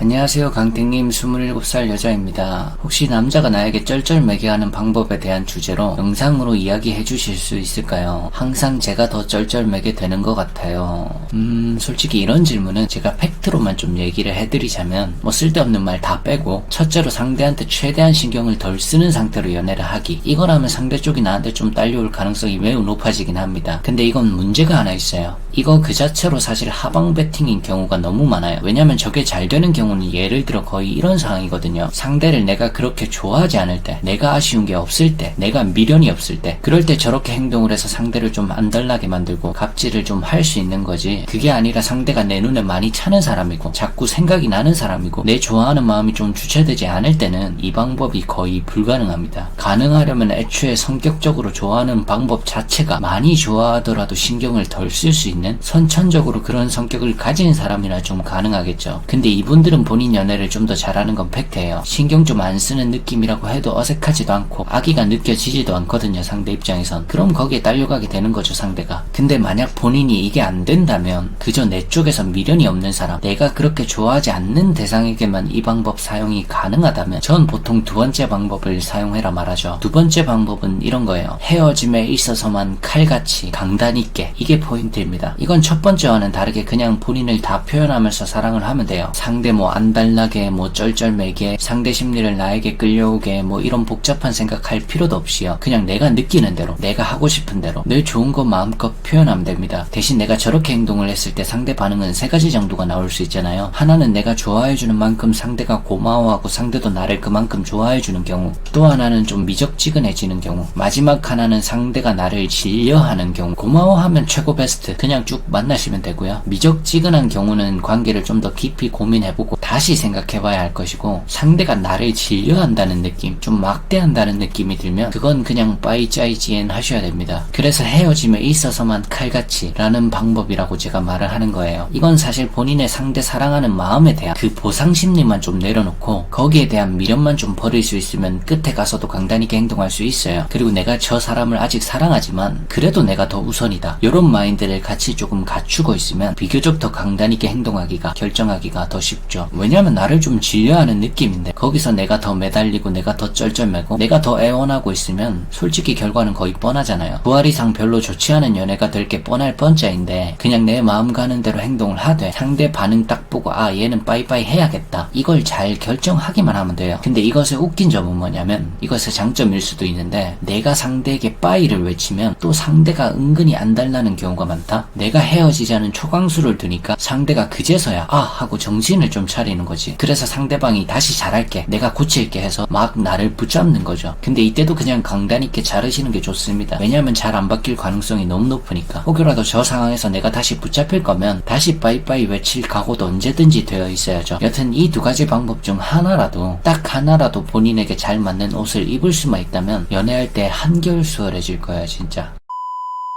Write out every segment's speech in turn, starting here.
안녕하세요 강땡님 27살 여자입니다. 혹시 남자가 나에게 쩔쩔매게 하는 방법에 대한 주제로 영상으로 이야기해 주실 수 있을까요? 항상 제가 더 쩔쩔매게 되는 것 같아요. 음 솔직히 이런 질문은 제가 팩트로만 좀 얘기를 해드리자면 뭐 쓸데없는 말 다 빼고 첫째로 상대한테 최대한 신경을 덜 쓰는 상태로 연애를 하기 이거라면 상대 쪽이 나한테 좀 딸려올 가능성이 매우 높아지긴 합니다. 근데 이건 문제가 하나 있어요. 이거 그 자체로 사실 하방 배팅인 경우가 너무 많아요. 왜냐면 저게 잘 되는 경우 는 예를 들어 거의 이런 상황이거든요. 상대를 내가 그렇게 좋아하지 않을 때, 내가 아쉬운 게 없을 때, 내가 미련이 없을 때, 그럴 때 저렇게 행동을 해서 상대를 좀 안달나게 만들고 갑질을 좀 할 수 있는 거지. 그게 아니라 상대가 내 눈에 많이 차는 사람이고, 자꾸 생각이 나는 사람이고, 내 좋아하는 마음이 좀 주체되지 않을 때는 이 방법이 거의 불가능합니다. 가능하려면 애초에 성격적으로 좋아하는 방법 자체가 많이 좋아하더라도 신경을 덜 쓸 수 있는 선천적으로 그런 성격을 가진 사람이나 좀 가능하겠죠. 근데 이분들은 본인 연애를 좀 더 잘하는 건 팩트예요. 신경 좀 안 쓰는 느낌이라고 해도 어색하지도 않고 악의가 느껴지지도 않거든요. 상대 입장에선. 그럼 거기에 딸려가게 되는 거죠. 상대가. 근데 만약 본인이 이게 안 된다면 그저 내 쪽에서 미련이 없는 사람, 내가 그렇게 좋아하지 않는 대상에게만 이 방법 사용이 가능하다면 전 보통 두 번째 방법을 사용해라 말하죠. 두 번째 방법은 이런 거예요. 헤어짐에 있어서만 칼같이 강단 있게 이게 포인트입니다. 이건 첫 번째와는 다르게 그냥 본인을 다 표현하면서 사랑을 하면 돼요. 상대 뭐 안달나게 뭐 쩔쩔매게 상대 심리를 나에게 끌려오게 뭐 이런 복잡한 생각할 필요도 없이요. 그냥 내가 느끼는 대로 내가 하고 싶은 대로 늘 좋은 거 마음껏 표현하면 됩니다. 대신 내가 저렇게 행동을 했을 때 상대 반응은 세 가지 정도가 나올 수 있잖아요. 하나는 내가 좋아해주는 만큼 상대가 고마워하고 상대도 나를 그만큼 좋아해주는 경우 또 하나는 좀 미적지근해지는 경우 마지막 하나는 상대가 나를 질려하는 경우 고마워하면 최고 베스트 그냥 쭉 만나시면 되고요. 미적지근한 경우는 관계를 좀 더 깊이 고민해보고 다시 생각해봐야 할 것이고 상대가 나를 질려한다는 느낌 좀 막대한다는 느낌이 들면 그건 그냥 빠이짜이지엔 하셔야 됩니다. 그래서 헤어짐에 있어서만 칼같이 라는 방법이라고 제가 말을 하는 거예요. 이건 사실 본인의 상대 사랑하는 마음에 대한 그 보상 심리만 좀 내려놓고 거기에 대한 미련만 좀 버릴 수 있으면 끝에 가서도 강단 있게 행동할 수 있어요. 그리고 내가 저 사람을 아직 사랑하지만 그래도 내가 더 우선이다. 이런 마인드를 같이 조금 갖추고 있으면 비교적 더 강단 있게 행동하기가 결정하기가 더 쉽죠. 왜냐면 나를 좀 질려하는 느낌인데 거기서 내가 더 매달리고 내가 더 쩔쩔매고 내가 더 애원하고 있으면 솔직히 결과는 거의 뻔하잖아요. 부활 이상 별로 좋지 않은 연애가 될 게 뻔할 뻔짜인데 그냥 내 마음 가는 대로 행동을 하되 상대 반응 딱 보고 아 얘는 빠이빠이 해야겠다. 이걸 잘 결정하기만 하면 돼요. 근데 이것의 웃긴 점은 뭐냐면 이것의 장점일 수도 있는데 내가 상대에게 빠이를 외치면 또 상대가 은근히 안달나는 경우가 많다. 내가 헤어지자는 초강수를 두니까 상대가 그제서야 아 하고 정신을 좀 차 리는 거지. 그래서 상대방이 다시 잘할게 내가 고칠게 해서 막 나를 붙잡는 거죠. 근데 이때도 그냥 강단 있게 자르시는 게 좋습니다. 왜냐면 잘 안 바뀔 가능성이 너무 높으니까. 혹여라도 저 상황에서 내가 다시 붙잡힐 거면 다시 빠이빠이 외칠 각오도 언제든지 되어 있어야죠. 여튼 이 두 가지 방법 중 하나라도 딱 하나라도 본인에게 잘 맞는 옷을 입을 수만 있다면 연애할 때 한결 수월해질 거야 진짜.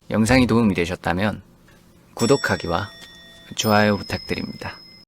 영상이 도움이 되셨다면 구독하기와 좋아요 부탁드립니다.